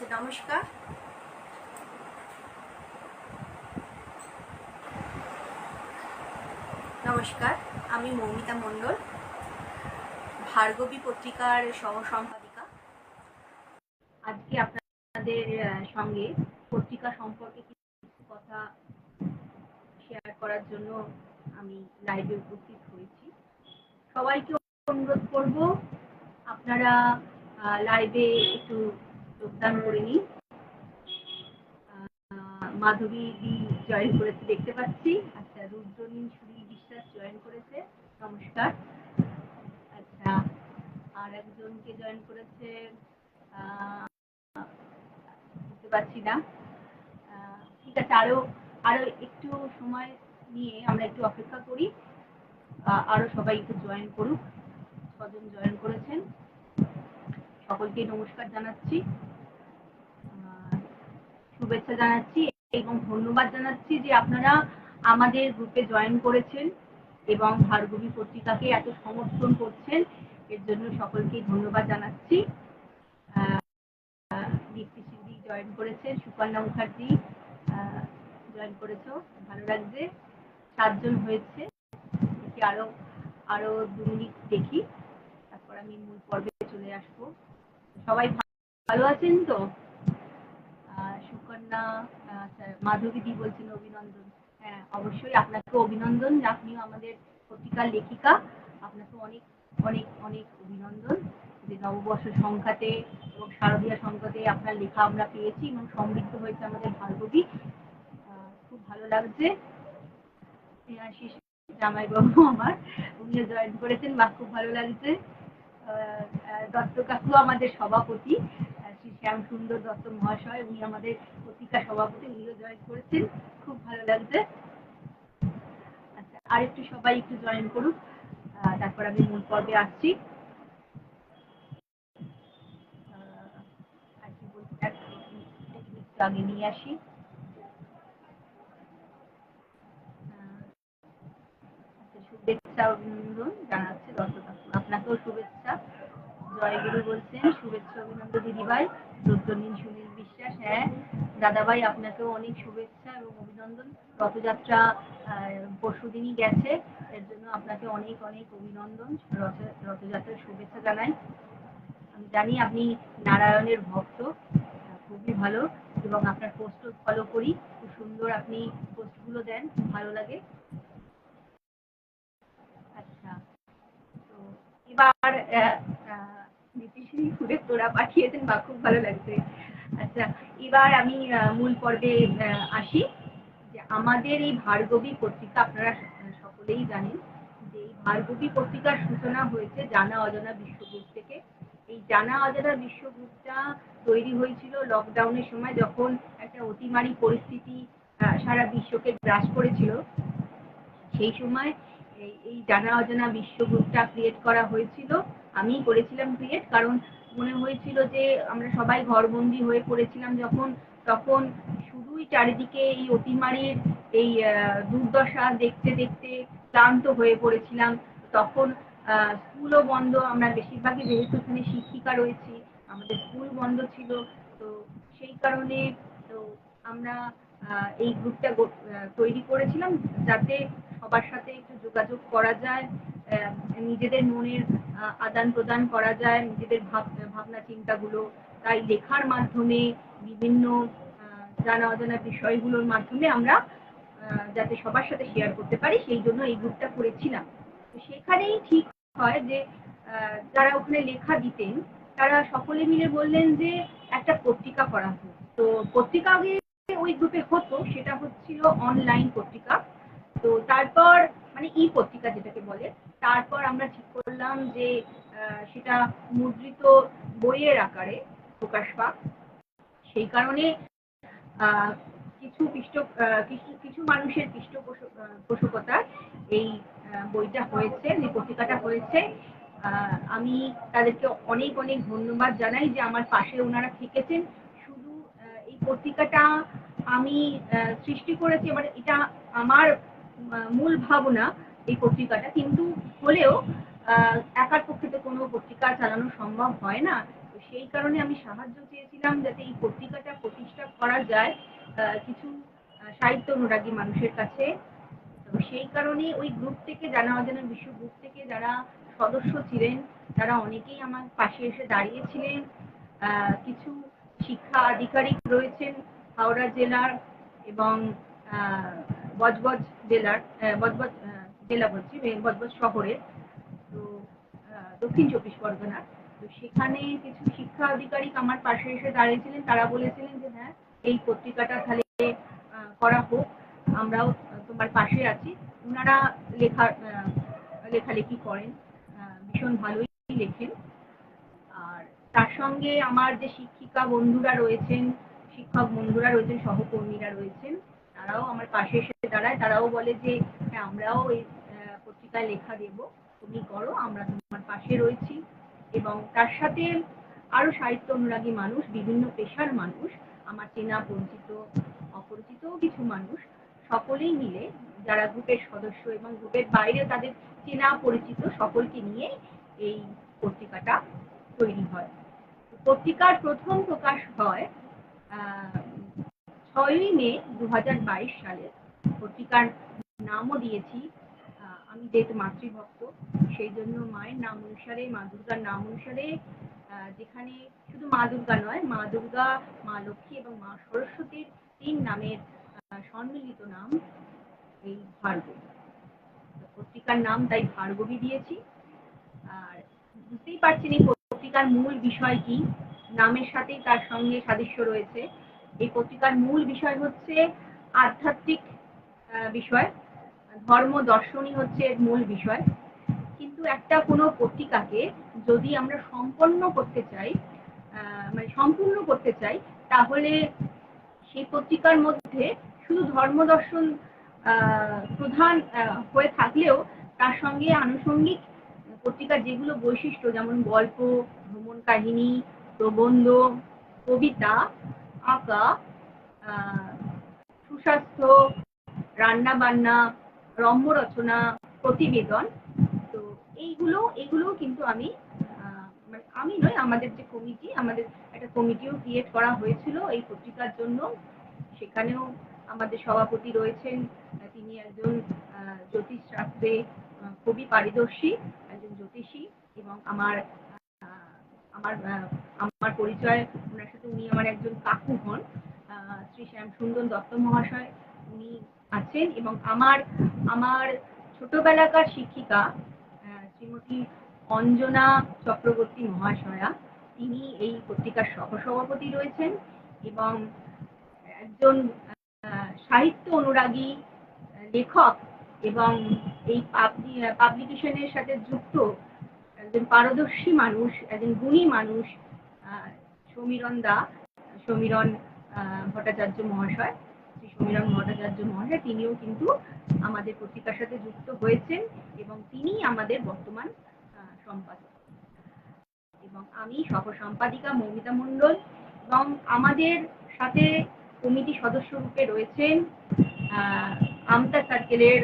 আচ্ছা নমস্কার। নমস্কার, আমি মৌমিতা মণ্ডল, ভার্গবী পত্রিকার সহ সম্পাদিকা আজকে আপনাদের সঙ্গে পত্রিকা সম্পর্কে কিছু কথা শেয়ার করার জন্য আমি লাইভে উপস্থিত হয়েছি। সবাইকে অনুরোধ করব, আপনারা লাইভে একটু যোগদান করে নিন মাধবী দি জয়েন করেছে, দেখতে পাচ্ছি। আচ্ছা রুদ্রনীল সুনীল বিশ্বাস জয়েন করেছে, নমস্কার। আচ্ছা আর একজনকে জয়েন করেছে বুঝতে পারছি না। ঠিক আছে, আরও আরও একটু সময় নিয়ে আমরা একটু অপেক্ষা করি। আরও সবাই একটু জয়েন করুক, ছজন জয়েন করেছেন। সকলকে নমস্কার জানাচ্ছি। শুভেচ্ছা জানাচ্ছি এবং ধন্যবাদ জানাচ্ছি যে আপনারা আমাদের গ্রুপে জয়েন করেছেন এবং ভার্গবী পত্রিকাকে এত সমর্থন করছেন। এর জন্য সকলকে ধন্যবাদ জানাচ্ছি। দীপ্তি সিংদি জয়েন করেছেন সুকন্যা মুখার্জি জয়েন করেছ ভালো লাগছে। সাতজন হয়েছে। আরও আরও দু মিনিট দেখি। তারপর আমি মূল পর্বে চলে আসব। সবাই ভালো আছেন তো? সুকন্যা আহ, আচ্ছা, মাধবী দি বলছেন অভিনন্দন। হ্যাঁ অবশ্যই আপনাকে অভিনন্দন। আপনিও আমাদের পত্রিকার লেখিকা। আপনাকে অনেক অনেক অনেক অভিনন্দন। যে নববর্ষ সংখ্যাতে এবং শারদীয়া সংখ্যাতে আপনার লেখা আমরা পেয়েছি এবং সমৃদ্ধ হয়েছে আমাদের ভার্গবী। খুব ভালো লাগছে। আশিস জামাইবাবু আমার উনিও জয়েন করেছেন বা খুব ভালো লাগছে। দত্ত কাকু আমাদের সভাপতি শ্রী শ্যাম সুন্দর দত্ত মহাশয় উনি আমাদের পত্রিকা সভাপতি উনিও জয়েন করেছেন। খুব ভালো লাগছে। আচ্ছা আর একটু সবাই একটু জয়েন করুক। তারপর আমি মূল পর্বে আসছি। আগে নিয়ে আসি। আচ্ছা, শুভেচ্ছা জানাচ্ছে কাকু আপনাকেও শুভেচ্ছা। জয়গুরু বলছেন, শুভেচ্ছা অভিনন্দন দিদিভাই, রুদ্রনীল সুনীল বিশ্বাস হ্যাঁ দাদাভাই, আপনাকেও অনেক শুভেচ্ছা এবং অভিনন্দন। রথযাত্রা পরশু দিনই গেছে, এর জন্য আপনাকে অনেক অনেক অভিনন্দন। রথ, রথযাত্রার শুভেচ্ছা জানাই। আমি জানি আপনি নারায়ণের ভক্ত, খুবই ভালো এবং আপনার পোস্টও ফলো করি। খুব সুন্দর আপনি পোস্টগুলো দেন ভালো লাগে আচ্ছা তো এবার নীতিশ্রী ফুলের তোড়া পাঠিয়েছেন, বা খুব ভালো লাগছে। আচ্ছা এবার আমি মূল পর্বে আসি। যে আমাদের এই ভার্গবী পত্রিকা, আপনারা সকলেই জানেন যে এই ভার্গবী পত্রিকার সূচনা হয়েছে জানা অজানা বিশ্বগ্রুপ থেকে। এই জানা অজানা বিশ্বগ্রুপটা তৈরি হয়েছিল লকডাউনের সময়, যখন একটা অতিমারি পরিস্থিতি সারা বিশ্বকে গ্রাস করেছিল। সেই সময় এই জানা অজানা বিশ্ব গ্রুপটা ক্রিয়েট করা হয়েছিল। আমি করেছিলাম ক্রিয়েট কারণ মনে হয়েছিল যে আমরা সবাই ঘরবন্দি হয়ে পড়েছিলাম যখন, তখন শুধুই চারিদিকে এই অতিমারির এই দুর্দশা দেখতে দেখতে ক্লান্ত হয়ে পড়েছিলাম। তখন স্কুলও বন্ধ, আমরা বেশিরভাগই যেহেতু এখানে শিক্ষিকা রয়েছি, আমাদের স্কুল বন্ধ ছিল। তো সেই কারণে, তো আমরা এই গ্রুপটা তৈরি করেছিলাম যাতে সবার সাথে একটু যোগাযোগ করা যায় নিজেদের মনের আদান প্রদান করা যায়, নিজেদের ভাব, ভাবনা চিন্তাগুলো তাই লেখার মাধ্যমে, বিভিন্ন জানা অজানা বিষয়গুলোর মাধ্যমে আমরা যাতে সবার সাথে শেয়ার করতে পারি, সেই জন্য এই গ্রুপটা করেছিলাম। সেখানেই ঠিক হয় যে যারা ওখানে লেখা দিতেন, তারা সকলে মিলে বললেন যে, একটা পত্রিকা করা হোক। তো পত্রিকা ওই গ্রুপে হতো, সেটা হচ্ছিল অনলাইন পত্রিকা। তো তারপর মানে ই পত্রিকা যেটাকে বলে, তারপর আমরা ঠিক করলাম যে সেটা মুদ্রিত বইয়ের আকারে প্রকাশ পাক। সেই কারণে কিছু পৃষ্ঠ কিছু কিছু মানুষের পৃষ্ঠপোষকতায় এই বইটা হয়েছে যে পত্রিকাটা হয়েছে। আমি তাদেরকে অনেক অনেক ধন্যবাদ জানাই যে আমার পাশে ওনারা থেকেছেন। শুধু এই পত্রিকাটা আমি সৃষ্টি করেছি মানে এটা আমার মূল ভাবনা এই পত্রিকাটা। কিন্তু হলেও একার পক্ষে তো কোনো পত্রিকা চালানো সম্ভব হয় না। সেই কারণে আমি সাহায্য চেয়েছিলাম যাতে এই পত্রিকাটা প্রতিষ্ঠা করা যায় কিছু সাহিত্য অনুরাগী মানুষের কাছে। সেই কারণে ওই গ্রুপ থেকে, জানা অজানা বিশ্ব গ্রুপ থেকে যারা সদস্য ছিলেন, তারা অনেকেই আমার পাশে এসে দাঁড়িয়েছিলেন। কিছু শিক্ষা আধিকারিক রয়েছেন হাওড়া জেলার এবং বজবজ জেলার বজবজ জেলা বলছি বজবজ শহরের তো দক্ষিণ চব্বিশ পরগনার তো সেখানে কিছু শিক্ষা আধিকারিক আমার পাশে এসে দাঁড়িয়েছিলেন। তারা বলেছিলেন যে হ্যাঁ এই পত্রিকাটা তাহলে করা হোক। আমরাও তোমার পাশে আছি। ওনারা লেখা লেখালেখি করেন। ভীষণ ভালোই লেখেন। আর তার সঙ্গে আমার যে শিক্ষিকা বন্ধুরা রয়েছেন, শিক্ষক বন্ধুরা রয়েছেন, সহকর্মীরা রয়েছেন তারাও আমার পাশে এসে দাঁড়ায়। তারাও বলে যে হ্যাঁ আমরাও এই পত্রিকায় লেখা দেব। তুমি করো আমরা তোমার পাশে রয়েছি। এবং তার সাথে আরও সাহিত্য অনুরাগী মানুষ বিভিন্ন পেশার মানুষ আমার চেনা পরিচিত অপরিচিতও কিছু মানুষ সকলেই মিলে যারা গ্রুপের সদস্য এবং গ্রুপের বাইরে তাদের চেনা পরিচিত সকলকে নিয়ে এই পত্রিকাটা তৈরি হয়। পত্রিকার প্রথম প্রকাশ হয় আহ, ছয়ই মে দু হাজার বাইশ সালে পত্রিকার নামও দিয়েছি আমি যেহেতু মাতৃভক্ত। সেই জন্য মায়ের নাম অনুসারে, মা দুর্গার নাম অনুসারে যেখানে শুধু মা দুর্গা নয়, মা দুর্গা, মা লক্ষ্মী এবং মা সরস্বতীর তিন নামের সম্মিলিত নাম এই ভার্গবী। পত্রিকার নাম তাই ভার্গবী দিয়েছি। আর বুঝতেই পারছেন এই পত্রিকার মূল বিষয় কি? নামের সাথেই তার সঙ্গে সাদৃশ্য রয়েছে। এই পত্রিকার মূল বিষয় হচ্ছে আধ্যাত্মিক বিষয়। ধর্ম দর্শনই হচ্ছে এর মূল বিষয়। কিন্তু একটা কোনো পত্রিকাকে যদি আমরা সম্পন্ন করতে চাই মানে সম্পূর্ণ করতে চাই, তাহলে সেই পত্রিকার মধ্যে শুধু ধর্ম দর্শন প্রধান হয়ে থাকলেও তার সঙ্গে আনুষঙ্গিক পত্রিকার যেগুলো বৈশিষ্ট্য, যেমন গল্প, ভ্রমণ কাহিনী, প্রবন্ধ, কবিতা আহ, সুস্বাস্থ্য রান্না বান্না রম্য রচনা প্রতিবেদন। তো এইগুলো এগুলো কিন্তু আমি মানে আমি নয় আমাদের যে কমিটি আমাদের একটা কমিটিও ক্রিয়েট করা হয়েছিল এই পত্রিকার জন্য। সেখানেও আমাদের সভাপতি রয়েছেন তিনি একজন জ্যোতিষ শাস্ত্রে খুবই পারদর্শী একজন জ্যোতিষী এবং আমার আমার আমার পরিচয় ওনার সাথে উনি আমার একজন কাকু হন শ্রী শ্যাম সুন্দর দত্ত মহাশয়। উনি আছেন এবং আমার আমার ছোটবেলাকার শিক্ষিকা শ্রীমতী অঞ্জনা চক্রবর্তী মহাশয়া। তিনি এই পত্রিকার সহসভাপতি রয়েছেন এবং একজন সাহিত্য অনুরাগী লেখক এবং এই পাবলিকেশনের সাথে যুক্ত। একজন পারদর্শী মানুষ, একজন গুণী মানুষ সমীরণ দা সমীরণ ভট্টাচার্য মহাশয়, শ্রী সমীরণ ভট্টাচার্য মহাশয়, তিনিও কিন্তু আমাদের পত্রিকার সাথে যুক্ত হয়েছেন এবং তিনি আমাদের বর্তমান সম্পাদক। এবং আমি সহ সম্পাদিকা মৌমিতা মণ্ডল এবং আমাদের সাথে কমিটি সদস্য রূপে রয়েছেন আমতা সার্কেলের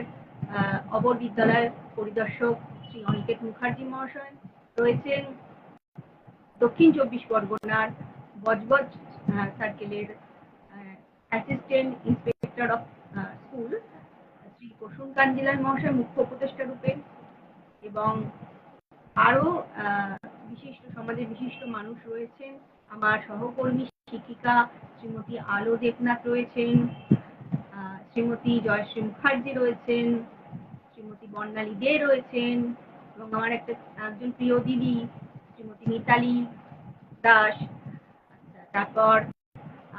অবর বিদ্যালয়ের পরিদর্শক শ্রী অনিকেত মুখার্জি মহাশয়, রয়েছেন দক্ষিণ চব্বিশ পরগনার বজবজ সার্কেলের assistant inspector of school Shri Prasun Kanjilal মহাশয় মুখ্য উপদেষ্টা রূপে এবং আরও বিশিষ্ট, সমাজের বিশিষ্ট মানুষ রয়েছেন। আমার সহকর্মী, শিক্ষিকা শ্রীমতী আলো দেবনাথ রয়েছেন শ্রীমতী জয়শ্রী মুখার্জি রয়েছেন, শ্রীমতী বর্ণালী দে রয়েছেন এবং আমার একটা, একজন প্রিয় দিদি শ্রীমতী মিতালি দাস, তারপর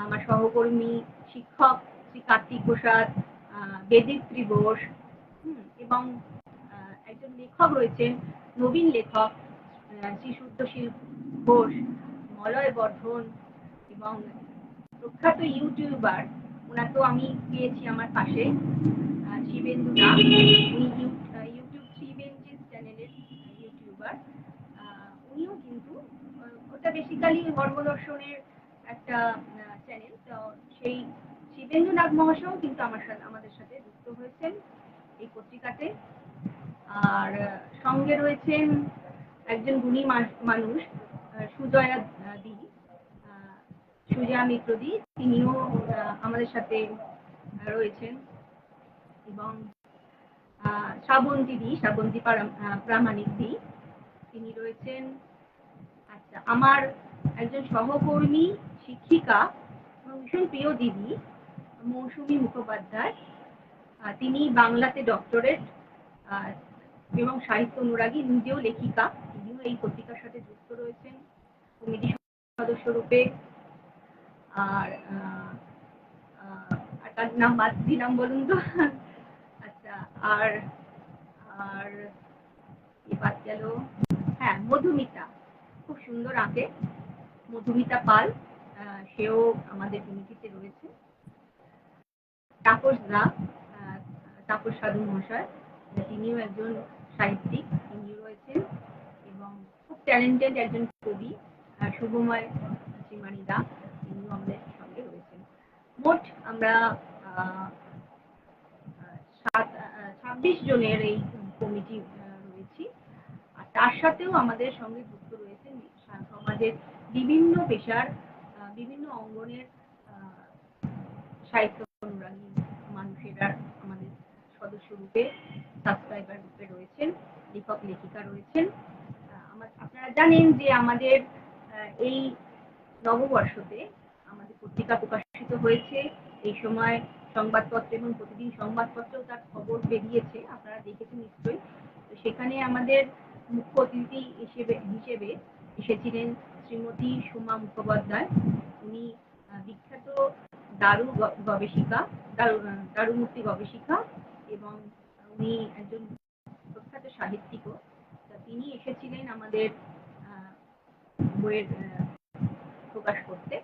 আমার সহকর্মী শিক্ষক শ্রী কার্তিক প্রসাদ বেদিত্রী বোস এবং একজন লেখক রয়েছেন, নবীন লেখক শ্রী শুদ্ধশীল ঘোষ মলয় বর্ধন এবং প্রখ্যাত ইউটিউবার, ওনাকেও আমি পেয়েছি আমার পাশে শিবেন্দু নাথ উনি উনিও কিন্তু ওটা বেসিক্যালি ধর্মদর্শনের একটা চ্যানেল তো সেই শিবেন্দু নাগ মহাশয়ও কিন্তু আমার সাথে আমাদের সাথে যুক্ত হয়েছেন এই পত্রিকাতে। আর সঙ্গে রয়েছেন একজন গুণী মানুষ সুজয়া আহ, সুজা মিত্রদি তিনিও আমাদের সাথে রয়েছেন। এবং শ্রাবন্তী দি শ্রাবন্তী প্রামাণিক দি তিনি রয়েছেন আচ্ছা আমার একজন সহকর্মী, শিক্ষিকা ভীষণ প্রিয় দিদি, মৌসুমী মুখোপাধ্যায়। তিনি বাংলাতে ডক্টরেট এবং সাহিত্য অনুরাগী, নিজেও লেখিকা। তিনিও এই পত্রিকার সাথে যুক্ত রয়েছেন। কমিটি সদস্য রূপে। আর তার নাম বাদ দিলাম বলুন তো। আচ্ছা আর আর বাদ গেল। হ্যাঁ মধুমিতা। খুব সুন্দর আঁকে। মধুমিতা পাল সেও আমাদের কমিটিতে রয়েছে। তাপস দা তাপস সাধু মহাশয়, তিনিও একজন সাহিত্যিক, তিনিও রয়েছেন এবং খুব ট্যালেন্টেড একজন কবি শুভময় শ্রীমানি দা, তিনিও আমাদের সঙ্গে রয়েছেন। মোট আমরা সাত ছাব্বিশ জনের এই কমিটি রয়েছি। আর তার সাথেও আমাদের সঙ্গে যুক্ত সমাজের বিভিন্ন পেশার বিভিন্ন অঙ্গনের সাহিত্য অনুরাগী মানুষেরা আমাদের সদস্য রূপে সাবস্ক্রাইবার রূপে রয়েছেন, লেখক, লেখিকা রয়েছেন। আপনারা জানেন যে আমাদের এই নববর্ষতে আমাদের পত্রিকা প্রকাশিত হয়েছে। এই সময় সংবাদপত্র এবং প্রতিদিন সংবাদপত্রেও তার খবর বেরিয়েছে, আপনারা দেখেছেন নিশ্চয়ই। সেখানে আমাদের মুখ্য অতিথি হিসেবে হিসেবে এসেছিলেন শ্রীমতী সুমা মুখোপাধ্যায়। উনি বিখ্যাত দারু গবেষিকা, দারু দারুমূর্তি গবেষিকা এবং উনি একজন প্রখ্যাত সাহিত্যিকও। তিনি এসেছিলেন আমাদের বইয়ের প্রকাশ করতে।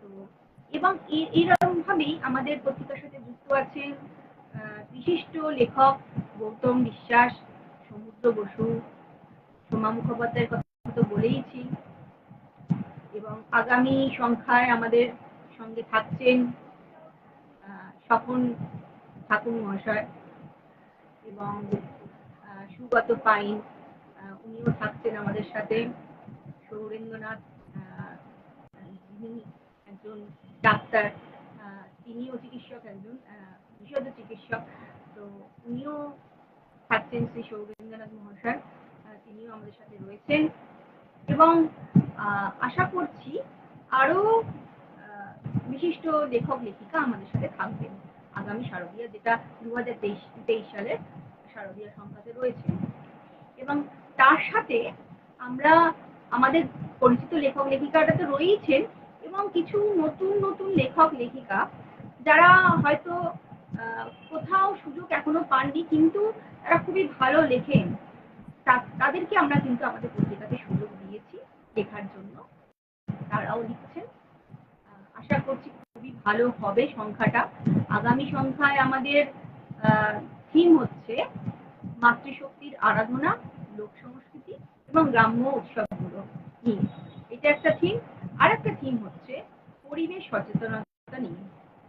তো, এবং এরকম ভাবেই আমাদের পত্রিকার সাথে যুক্ত আছেন বিশিষ্ট লেখক গৌতম বিশ্বাস, সমুদ্র বসু, সোমা মুখোপাধ্যায়ের তো বলেইছি। এবং আগামী সংখ্যায় আমাদের সঙ্গে থাকছেন স্বপন ঠাকুর মহাশয় এবং সুগত পাইন উনিও থাকছেন আমাদের সাথে। সৌরেন্দ্রনাথ একজন ডাক্তার তিনিও চিকিৎসক একজন বিশদ চিকিৎসক। তো উনিও থাকছেন শ্রী সৌরেন্দ্রনাথ মহাশয় তিনিও আমাদের সাথে রয়েছেন। এবং আশা করছি আরও বিশিষ্ট লেখক, লেখিকা আমাদের সাথে থাকবেন। আগামী শারদীয়া যেটা দু হাজার তেইশ সালের শারদীয়া সংখ্যাতে রয়েছে। এবং তার সাথে আমরা আমাদের পরিচিত লেখক লেখিকারা তো রয়েইছেন এবং কিছু নতুন নতুন লেখক, লেখিকা যারা হয়তো কোথাও সুযোগ এখনও পাননি, কিন্তু তারা খুবই ভালো লেখেন। তাদেরকে আমরা কিন্তু আমাদের পত্রিকাতে লেখার জন্য। তারাও লিখছেন। আশা করছি খুবই ভালো হবে সংখ্যাটা। আগামী সংখ্যায় আমাদের থিম হচ্ছে মাতৃশক্তির আরাধনা, লোক সংস্কৃতি এবং গ্রাম্য উৎসবগুলো নিয়ে। এটা একটা থিম আর একটা থিম হচ্ছে পরিবেশ সচেতনতা নিয়ে।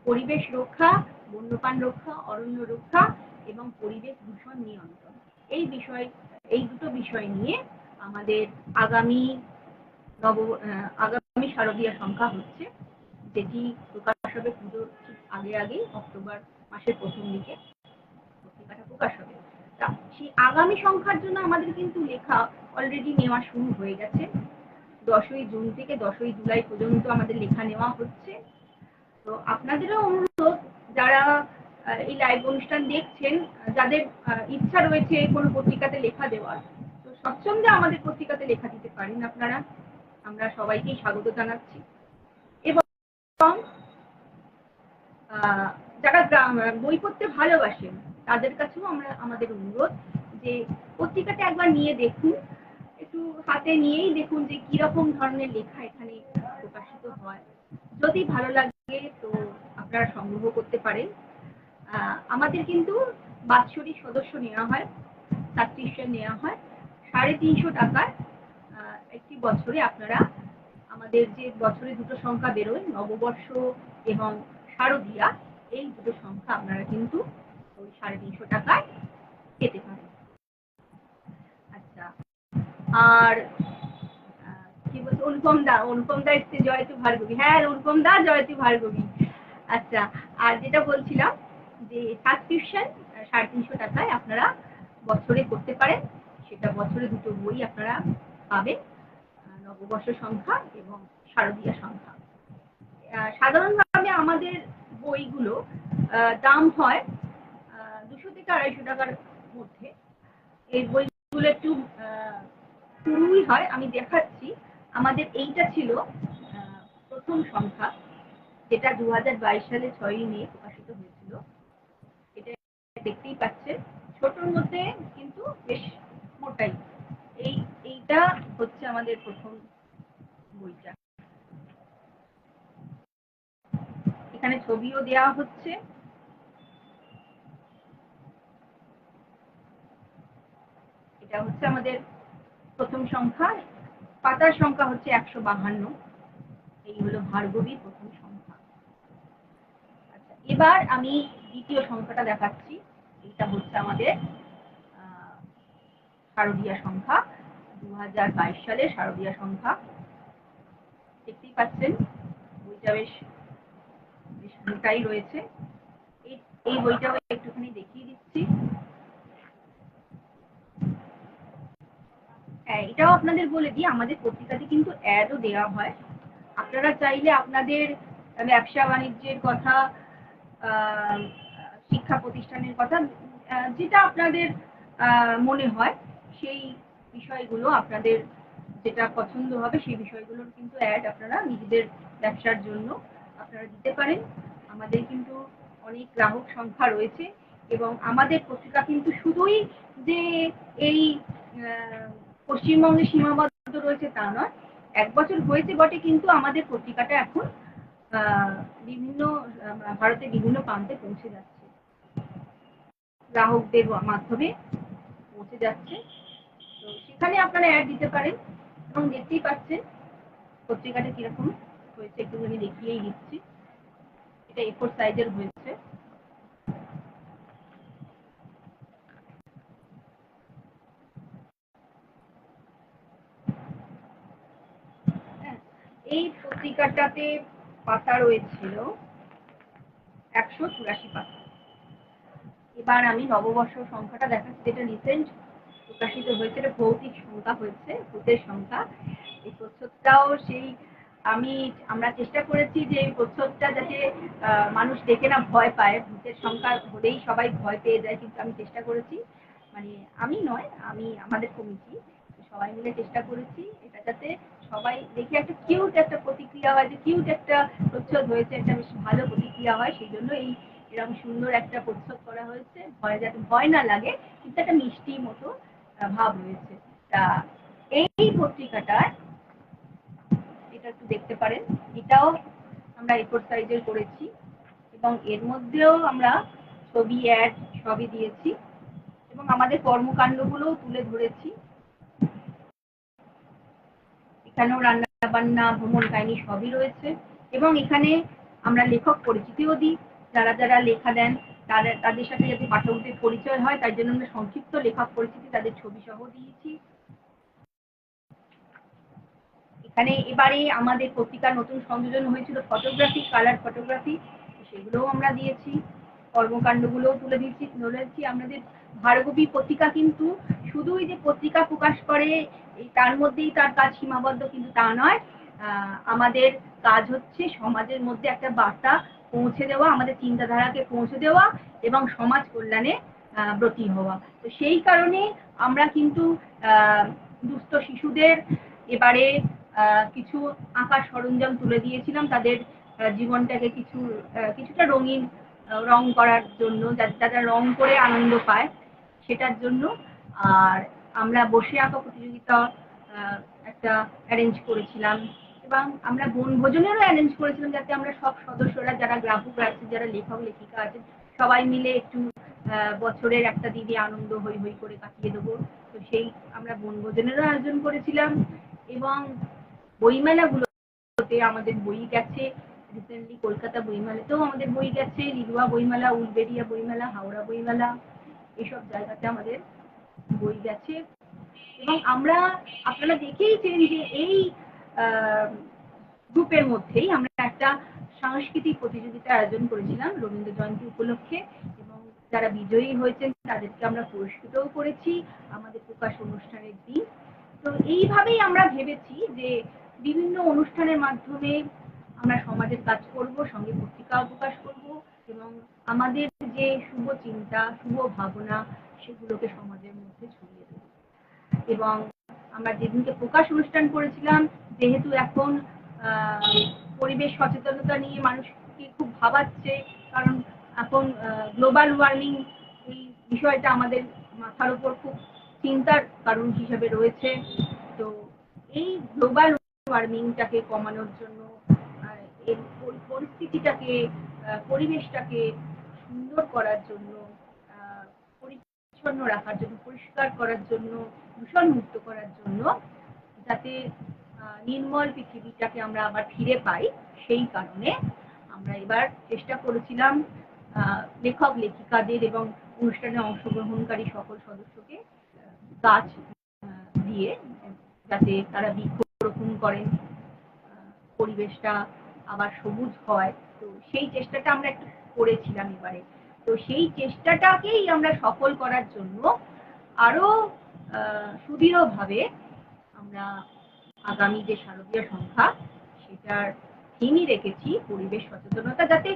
পরিবেশ রক্ষা, বন্যপ্রাণ রক্ষা, অরণ্য রক্ষা এবং পরিবেশ দূষণ নিয়ন্ত্রণ। এই বিষয়, এই দুটো বিষয় নিয়ে আমাদের আগামী নব আগামী শারদীয়া সংখ্যা হচ্ছে, যেটি প্রকাশ হবে পুজোর ঠিক আগে আগেই, অক্টোবর মাসের প্রথম দিকে পত্রিকাটা প্রকাশ হবে। তা, সেই আগামী সংখ্যার জন্য আমাদের কিন্তু লেখা অলরেডি নেওয়া শুরু হয়ে গেছে। দশই জুন থেকে দশই জুলাই পর্যন্ত আমাদের লেখা নেওয়া হচ্ছে। তো আপনাদেরও অনুরোধ, যারা এই লাইভ অনুষ্ঠান দেখছেন, যাদের ইচ্ছা রয়েছে কোনো পত্রিকাতে লেখা দেওয়ার, তো স্বচ্ছন্দে আমাদের পত্রিকাতে লেখা দিতে পারেন আপনারা। আমরা সবাইকেই স্বাগত জানাচ্ছি। এবং যারা বই পড়তে ভালোবাসেন তাদের কাছেও আমরা আমাদের অনুরোধ যে পত্রিকাটা একবার নিয়ে দেখুন একটু হাতে নিয়েই দেখুন যে কীরকম ধরনের লেখা এখানে প্রকাশিত হয়। যদি ভালো লাগে তো আপনারা সংগ্রহ করতে পারেন। আমাদের কিন্তু বাৎসরিক সদস্য নেওয়া হয় সাবস্ক্রিপশন নেওয়া হয় সাড়ে তিনশো আহ, একটি বছরে আপনারা আমাদের যে বছরে দুটো সংখ্যা বেরোয়, নববর্ষ এবং শারদীয়া, এই দুটো সংখ্যা আপনারা কিন্তু ওই সাড়ে তিনশো টাকায় পেতে পারেন আচ্ছা আর কি বলছে? অনুপম দা অনুপম দা এসছে জয়তু ভার্গবী। হ্যাঁ অনুপম দা জয়তু ভার্গবী। আচ্ছা আর যেটা বলছিলাম যে সাবস্ক্রিপশন সাড়ে তিনশো টাকায় আপনারা বছরে করতে পারেন, সেটা বছরে দুটো বই আপনারা আহ, নববর্ষ সংখ্যা এবং শারদীয়া সংখ্যা। সাধারণভাবে আমাদের বইগুলো দাম হয় দুশো থেকে আড়াইশো টাকার মধ্যে। এই বইগুলো একটু শুরুই হয় আমি দেখাচ্ছি। আমাদের এইটা ছিল প্রথম সংখ্যা যেটা দু হাজার বাইশ সালে ছয়ই মে প্রকাশিত হয়েছিল। এটা দেখতেই পাচ্ছেন ছোটর মধ্যে কিন্তু বেশ মোটাই। এই এইটা হচ্ছে আমাদের প্রথম বইটা। এখানে ছবিও দেওয়া হচ্ছে। এটা হচ্ছে আমাদের প্রথম সংখ্যা। পাতার সংখ্যা হচ্ছে একশো বাহান্ন। এই হলো ভার্গবীর প্রথম সংখ্যা। আচ্ছা এবার আমি দ্বিতীয় সংখ্যাটা দেখাচ্ছি। এটা হচ্ছে আমাদের আহ, শারদীয়া সংখ্যা। হাজার বাইশ সালে শারদীয়া সংখ্যা দেখতেই পাচ্ছেন, বইটা বেশ বেশ মোটাই রয়েছে। এই বইটাও একটুখানি দেখিয়ে দিচ্ছি। হ্যাঁ এটাও আপনাদের বলে দিই, আমাদের পত্রিকাতে কিন্তু অ্যাডও দেওয়া হয়। আপনারা চাইলে আপনাদের ব্যবসা বাণিজ্যের কথা শিক্ষা প্রতিষ্ঠানের কথা যেটা আপনাদের মনে হয়, সেই বিষয়গুলো, আপনাদের যেটা পছন্দ হবে সেই বিষয়গুলোর কিন্তু অ্যাড আপনারা নিজেদের ব্যবসার জন্য আপনারা দিতে পারেন। আমাদের কিন্তু অনেক গ্রাহক সংখ্যা রয়েছে এবং আমাদের পত্রিকা কিন্তু শুধুই যে এই পশ্চিমবঙ্গে সীমাবদ্ধ রয়েছে তা নয়। এক বছর হয়েছে বটে কিন্তু আমাদের পত্রিকাটা এখন বিভিন্ন ভারতের বিভিন্ন প্রান্তে পৌঁছে যাচ্ছে। গ্রাহকদের মাধ্যমে পৌঁছে যাচ্ছে। তো সেখানে আপনারা অ্যাড দিতে পারেন এবং দেখতেই পাচ্ছেন পত্রিকাটা কীরকম হয়েছে একটুখানি দেখিয়েই দিচ্ছি। এটা এফোর সাইজের হয়েছে। হ্যাঁ, এই পত্রিকাটাতে পাতা রয়েছিল একশো চুরাশি পাতা। এবার আমি নববর্ষ সংখ্যাটা দেখাচ্ছি যেটা রিসেন্ট প্রকাশিত হয়েছে, এটা ভৌতিক সংখ্যা হয়েছে, ভূতের সংখ্যা এই প্রচ্ছদটাও সেই আমি, আমরা চেষ্টা করেছি যে এই প্রচ্ছদটা যাতে মানুষ দেখে না ভয় পায়। ভূতের সংখ্যা হলেই সবাই ভয় পেয়ে যায়, কিন্তু আমি চেষ্টা করেছি। মানে আমি নয়, আমি, আমাদের কমিটি, সবাই মিলে চেষ্টা করেছি এটা যাতে সবাই দেখে একটা কিউট একটা প্রতিক্রিয়া হয়, যে কিউট একটা প্রচ্ছদ হয়েছে, একটা বেশ ভালো প্রতিক্রিয়া হয়, সেই জন্য এই এরকম সুন্দর একটা প্রচ্ছদ করা হয়েছে। ভয় যাতে, ভয় না লাগে, কিন্তু একটা মিষ্টি মতো ভাব রয়েছে। তা এই পত্রিকাটায় এটা একটু দেখতে পারেন, এটাও আমরা এফোর সাইজের করেছি এবং এর মধ্যেও আমরা ছবি অ্যাড সবই দিয়েছি এবং আমাদের কর্মকাণ্ডগুলোও তুলে ধরেছি। এখানেও রান্না বান্না ভ্রমণ কাহিনী সবই রয়েছে এবং এখানে আমরা লেখক পরিচিতিও দিই। যারা যারা লেখা দেন তারা তাদের সাথে যাতে পাঠকদের পরিচয় হয়, তার জন্য আমরা সংক্ষিপ্ত লেখক পরিচিতি তাদের ছবি সহ দিয়েছি। এখানে এবারে আমাদের পত্রিকার নতুন সংযোজন হয়েছিল ফটোগ্রাফি কালার ফটোগ্রাফি সেগুলোও আমরা দিয়েছি। কর্মকাণ্ডগুলোও তুলে দিয়েছি ধরেছি আমাদের ভার্গবী পত্রিকা কিন্তু শুধুই যে পত্রিকা প্রকাশ করে তার মধ্যেই তার কাজ সীমাবদ্ধ, কিন্তু তা নয়। আমাদের কাজ হচ্ছে সমাজের মধ্যে একটা বার্তা পৌঁছে দেওয়া, আমাদের চিন্তাধারাকে পৌঁছে দেওয়া এবং সমাজ কল্যাণে ব্রতী হওয়া। তো সেই কারণে আমরা কিন্তু দুস্থ শিশুদের এবারে কিছু আঁকার সরঞ্জাম তুলে দিয়েছিলাম। তাদের জীবনটাকে কিছু কিছুটা রঙিন রং করার জন্য যাতে তারা রং করে আনন্দ পায়, সেটার জন্য। আর আমরা বসে আঁকা প্রতিযোগিতা একটা অ্যারেঞ্জ করেছিলাম। এবং আমরা বনভোজনেরও অ্যারেঞ্জ করেছিলাম যাতে আমরা সব সদস্যরা যারা গ্রাহক আছে যারা লেখক, লেখিকা আছেন, সবাই মিলে একটু বছরের একটা দিনে আনন্দ হই হই করে কাটিয়ে দেবো। তো সেই আমরা বনভোজনেরও আয়োজন করেছিলাম এবং বইমেলাগুলোতে আমাদের বই গেছে। রিসেন্টলি কলকাতা বইমেলাতেও আমাদের বই গেছে। লিলুয়া বইমেলা, উলবেরিয়া বইমেলা, হাওড়া বইমেলা, এসব জায়গাতে আমাদের বই গেছে। এবং আমরা, আপনারা দেখেইছেন যে এই গ্রুপের মধ্যেই আমরা একটা সাংস্কৃতিক প্রতিযোগিতার আয়োজন করেছিলাম রবীন্দ্র জয়ন্তী উপলক্ষে এবং যারা বিজয়ী হয়েছেন তাদেরকে আমরা পুরস্কৃতও করেছি আমাদের প্রকাশ অনুষ্ঠানের দিন। তো এইভাবেই আমরা ভেবেছি যে বিভিন্ন অনুষ্ঠানের মাধ্যমে আমরা সমাজের কাজ করব, সঙ্গে পত্রিকাও প্রকাশ করব এবং আমাদের যে শুভ চিন্তা, শুভ ভাবনা, সেগুলোকে সমাজের মধ্যে ছড়িয়ে দেব। এবং আমরা যেদিনকে প্রকাশ অনুষ্ঠান করেছিলাম, যেহেতু এখন পরিবেশ সচেতনতা নিয়ে মানুষকে খুব ভাবাচ্ছে, কারণ এখন গ্লোবাল ওয়ার্মিং এই বিষয়টা আমাদের মাথার উপর খুব চিন্তার কারণ হিসেবে রয়েছে। তো এই গ্লোবাল ওয়ার্মিংটাকে কমানোর জন্য এর পরিস্থিতিটাকে পরিবেশটাকে সুন্দর করার জন্য পরিচ্ছন্ন রাখার জন্য, পরিষ্কার করার জন্য দূষণ মুক্ত করার জন্য, যাতে নির্মল পৃথিবীটাকে আমরা আবার ফিরে পাই, সেই কারণে আমরা এবার চেষ্টা করেছিলাম লেখক, লেখিকাদের এবং অনুষ্ঠানে অংশগ্রহণকারী সকল সদস্যকে গাছ দিয়ে, যাতে তারা বৃক্ষরোপণ করেন পরিবেশটা আবার সবুজ হয়। তো সেই চেষ্টাটা আমরা একটু করেছিলাম এবারে। তো সেই চেষ্টাটাকেই আমরা সফল করার জন্য আরও সুদৃঢ়ভাবে আমরা আগামী যে শারদীয় সংখ্যা, সেটার থিমই রেখেছি পরিবেশ সচেতনতা, যাতে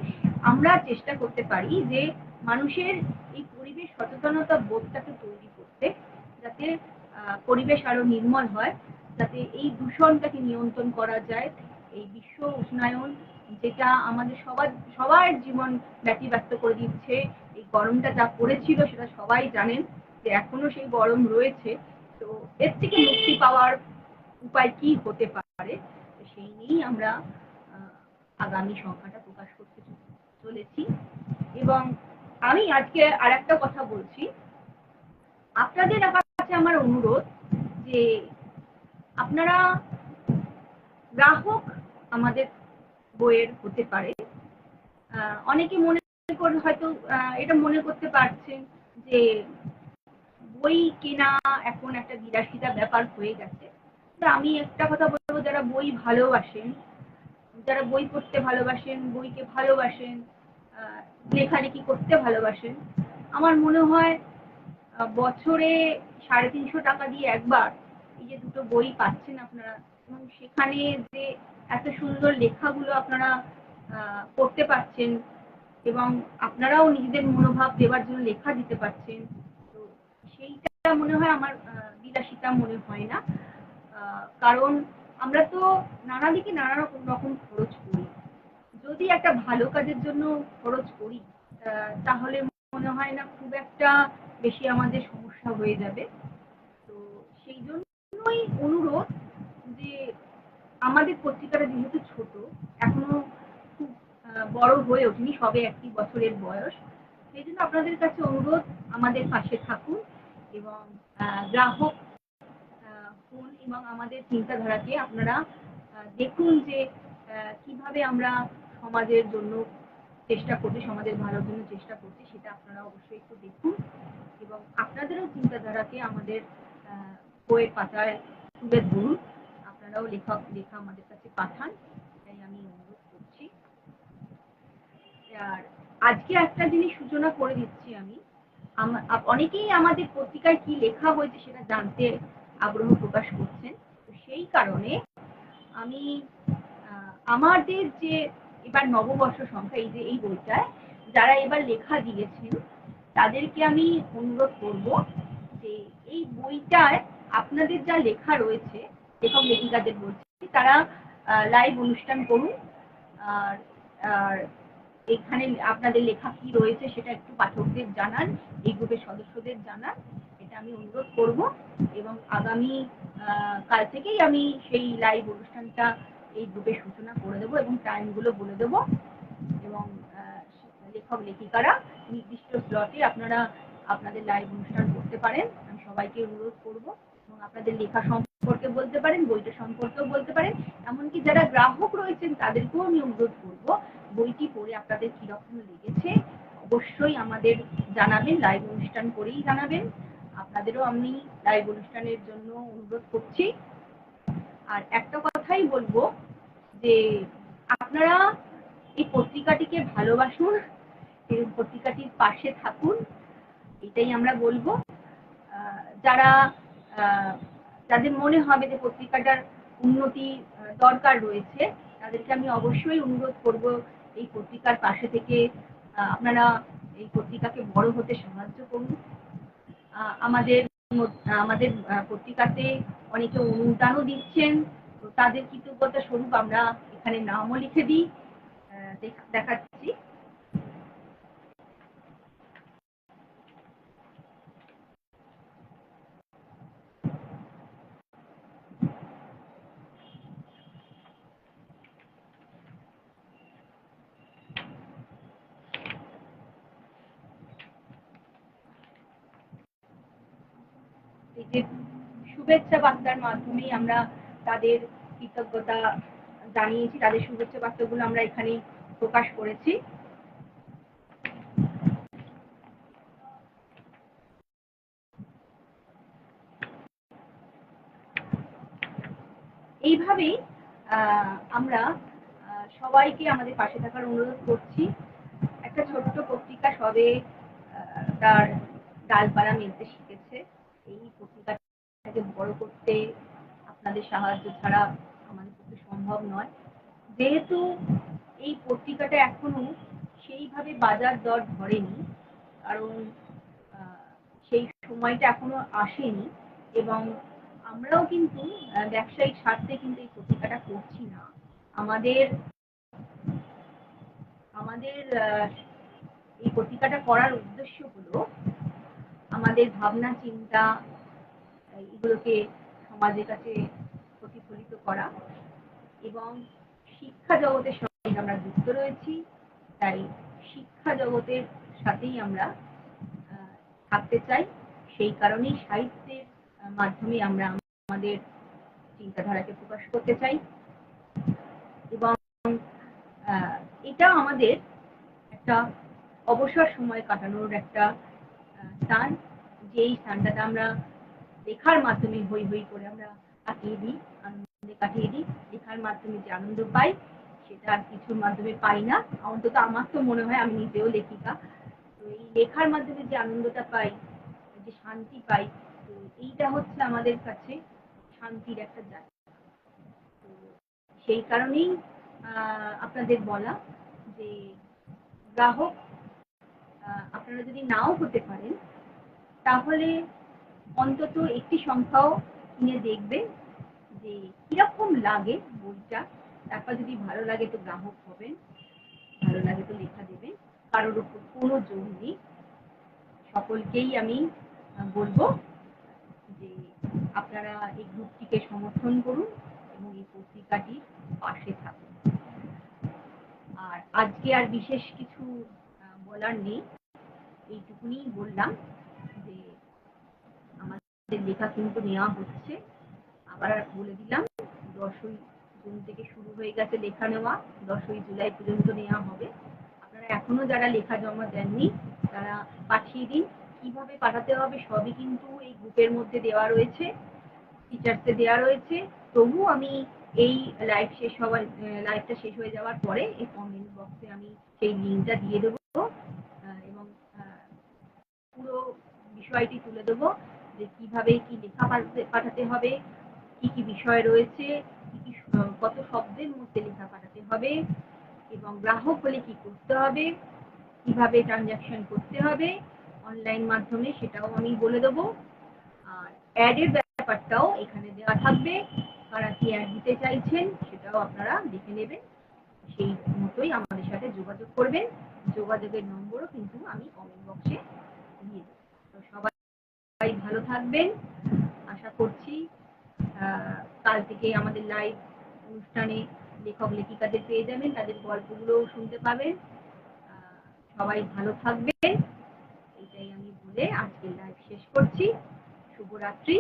আমরা চেষ্টা করতে পারি যে মানুষের এই পরিবেশ সচেতনতা বোধটাকে তৈরি করতে, যাতে পরিবেশ আরও নির্মল হয়, যাতে এই দূষণটাকে নিয়ন্ত্রণ করা যায়, এই বিশ্ব উষ্ণায়ন যেটা আমাদের সবার সবার জীবন ব্যতিব্যস্ত করে দিচ্ছে। এই গরমটা যা পড়েছিল সেটা সবাই জানেন যে এখনও সেই গরম রয়েছে। তো এর থেকে মুক্তি পাওয়ার উপায় কি হতে পারে সেই নিয়েই আমরা আগামী সংখ্যাটা প্রকাশ করতে চলেছি। এবং আমি আজকে আর একটা কথা বলছি। আপনাদের কাছে আমার অনুরোধ যে আপনারা গ্রাহক আমাদের বইয়ের হতে পারে। অনেকে মনে হয়তো এটা মনে করতে পারছেন যে বই কেনা এখন একটা বিলাসিতা ব্যাপার হয়ে গেছে। আমি একটা কথা বলব, যারা বই ভালোবাসেন, যারা বই পড়তে ভালোবাসেন, বইকে ভালোবাসেন লেখালেখি করতে ভালোবাসেন, আমার মনে হয় বছরে সাড়ে তিনশো টাকা দিয়ে একবার এই যে দুটো বই পাচ্ছেন আপনারা, এবং সেখানে যে এত সুন্দর লেখাগুলো আপনারা পড়তে পারছেন এবং আপনারাও নিজেদের মনোভাব দেওয়ার জন্য লেখা দিতে পারছেন। তো সেইটা মনে হয় আমার বিলাসিতা মনে হয় না। কারণ আমরা তো নানা দিকে নানা রকম রকম খরচ করি। যদি একটা ভালো কাজের জন্য খরচ করি তাহলে মনে হয় না খুব একটা বেশি আমাদের সমস্যা হয়ে যাবে। তো সেই জন্যই অনুরোধ যে আমাদের পত্রিকাটা যেহেতু ছোট, এখনও খুব বড় হয়ে ওঠেনি, সবে একটি বছরের বয়স। সেই জন্য আপনাদের কাছে অনুরোধ, আমাদের পাশে থাকুন এবং গ্রাহক হন এবং আমাদের চিন্তাধারাকে আপনারা দেখুন যে কীভাবে আমরা সমাজের জন্য চেষ্টা করছি, সমাজের ভালোর জন্য চেষ্টা করছি, সেটা আপনারা অবশ্যই একটু দেখুন এবং আপনাদেরও চিন্তাধারাকে আমাদের বইয়ের পাতায় তুলে ধরুন। আপনারাও লেখক লেখা আমাদের কাছে পাঠান। এটাই আমি অনুরোধ করছি। আর আজকে একটা জিনিস সূচনা করে দিচ্ছি আমি। অনেকেই আমাদের পত্রিকায় কি লেখা হয়েছে সেটা জানতে আগ্রহ প্রকাশ করছেন। তো সেই কারণে আমি আমাদের যে এবার নববর্ষ সংখ্যা, এই যে, এই বইটায় যারা এবার লেখা দিয়েছেন, তাদেরকে আমি অনুরোধ করব যে এই বইটায় আপনাদের যা লেখা রয়েছে লেখক লেখিকাদের বলছি তারা লাইভ অনুষ্ঠান করুন। আর আর এখানে আপনাদের লেখা কি রয়েছে সেটা একটু পাঠকদের জানান, এই গ্রুপের সদস্যদের জানান। এটা আমি অনুরোধ করব এবং আগামী কাল থেকেই আমি সেই লাইভ অনুষ্ঠানটা এই গ্রুপে সূচনা করে দেবো এবং টাইমগুলো বলে দেবো। এবং লেখক, লেখিকারা নির্দিষ্ট স্লটে আপনারা, আপনাদের লাইভ অনুষ্ঠান করতে পারেন। আমি সবাইকে অনুরোধ করব। এবং আপনাদের লেখা সম্পর্কে বলতে পারেন, বইটা সম্পর্কেও বলতে পারেন। এমনকি যারা গ্রাহক রয়েছেন, তাদেরকেও আমি অনুরোধ করব, বইটি পড়ে আপনাদের কীরকম লেগেছে, অবশ্যই আমাদের জানাবেন লাইভ অনুষ্ঠান করেই জানাবেন। আপনাদেরও আমি লাইভ অনুষ্ঠানের জন্য অনুরোধ করছি। আর একটা কথাই বলব যে, আপনারা এই পত্রিকাটিকে ভালোবাসুন, এই পত্রিকাটির পাশে থাকুন, এটাই আমরা বলব। যারা যাদের মনে হবে যে পত্রিকাটার উন্নতি দরকার রয়েছে। তাদেরকে আমি অবশ্যই অনুরোধ করব এই পত্রিকার পাশে থেকে আপনারা এই পত্রিকাকে বড় হতে সাহায্য করুন। আমাদের আমাদের পত্রিকাতে অনেকে অনুদানও দিচ্ছেন। তো তাদের কৃতজ্ঞতা স্বরূপ আমরা এখানে নামও লিখে দিই। দেখাচ্ছি এই যে শুভেচ্ছা বার্তার মাধ্যমেই আমরা তাদের কৃতজ্ঞতা জানিয়েছি, তাদের শুভেচ্ছা বার্তাগুলো আমরা এখানে প্রকাশ করেছি। এইভাবেই আমরা সবাইকে আমাদের পাশে থাকার অনুরোধ করছি। একটা ছোট্ট পত্রিকা সবে তার ডালপালা মেলতে শিখেছে। এই বড় করতে আপনাদের সাহায্য ছাড়া আমাদের পক্ষে সম্ভব নয়। যেহেতু এই পত্রিকাটা এখনও সেইভাবে বাজার দর ধরেনি, কারণ সেই সময়টা এখনও আসেনি এবং আমরাও কিন্তু ব্যবসায়িক স্বার্থে কিন্তু এই পত্রিকাটা করছি না। আমাদের আমাদের এই পত্রিকাটা করার উদ্দেশ্য হলো আমাদের ভাবনা, চিন্তা এগুলোকে সমাজের কাছে প্রতিফলিত করা এবং শিক্ষা জগতের সঙ্গে আমরা যুক্ত রয়েছি, তাই শিক্ষা জগতের সাথেই আমরা থাকতে চাই। সেই কারণেই সাহিত্যের মাধ্যমে আমরা আমাদের চিন্তাধারাকে প্রকাশ করতে চাই এবং এটা আমাদের একটা অবসর সময় কাটানোর একটা স্থান। যেই স্থানটাতে আমরা লেখার মাধ্যমে হই হই করে আমরা কাটিয়ে দিই, আনন্দে কাটিয়ে দিই। লেখার মাধ্যমে যে আনন্দ পাই, সেটা আর কিছুর মাধ্যমে পাই না। অন্তত আমার তো মনে হয় আমি নিজেও লেখিকা। তো এই লেখার মাধ্যমে যে আনন্দটা পাই, যে শান্তি পাই, তো এইটা হচ্ছে আমাদের কাছে শান্তির একটা জায়গা। তো সেই কারণেই আপনাদের বলা যে গ্রাহক আপনারা যদি নাও হতে পারেন, তাহলে অন্তত একটি সংখ্যাও কিনে দেখবেন যে কীরকম লাগে বইটা। তারপর যদি ভালো লাগে তো গ্রাহক হবেন, ভালো লাগে তো লেখা দেবেন। কারোর উপর কোনো জোর নেই। সকলকেই আমি বলব যে আপনারা এই গ্রুপটিকে সমর্থন করুন এবং এই পত্রিকাটির পাশে থাকুন। আর আজকে আর বিশেষ কিছু বলার নেই। এইটুকুনি বললাম। লেখা কিন্তু নেওয়া হচ্ছে। আবার বলে দিলাম, দশই জুন থেকে শুরু হয়ে গেছে লেখা নেওয়া। দশই জুলাই পর্যন্ত নেওয়া হবে। আপনারা এখনও যারা লেখা জমা দেননি, তারা পাঠিয়ে দিন। কীভাবে পাঠাতে হবে সবই কিন্তু এই গ্রুপের মধ্যে দেওয়া রয়েছে টিচার্সে দেওয়া রয়েছে। তবু আমি এই লাইভ শেষ হওয়ার লাইভটা শেষ হয়ে যাওয়ার পরে এই কমেন্ট বক্সে আমি সেই লিঙ্কটা দিয়ে দেবো। এবং পুরো বিষয়টি তুলে দেবো। যে কীভাবে কি লেখা পাঠাতে হবে, কি কি বিষয় রয়েছে, কি কি কত শব্দের মধ্যে লেখা পাঠাতে হবে এবং গ্রাহক হলে কি করতে হবে, কীভাবে ট্রানজাকশন করতে হবে অনলাইন মাধ্যমে সেটাও আমি বলে দেবো। আর অ্যাডের ব্যাপারটাও এখানে দেওয়া থাকবে। কারা কি অ্যাড দিতে চাইছেন সেটাও আপনারা দেখে নেবেন। সেই মতোই আমাদের সাথে যোগাযোগ করবেন। যোগাযোগের নম্বরও কিন্তু আমি কমেন্ট বক্সে দিয়ে দেবো। সবাই ভালো থাকবেন। আশা করছি কাল থেকে আমাদের লাইভ অনুষ্ঠানে লেখক, লেখিকাদের পেয়ে যাবেন, তাদের গল্পগুলোও শুনতে পাবেন। সবাই ভালো থাকবেন। এটাই আমি বলে আজকে লাইভ শেষ করছি। শুভরাত্রি।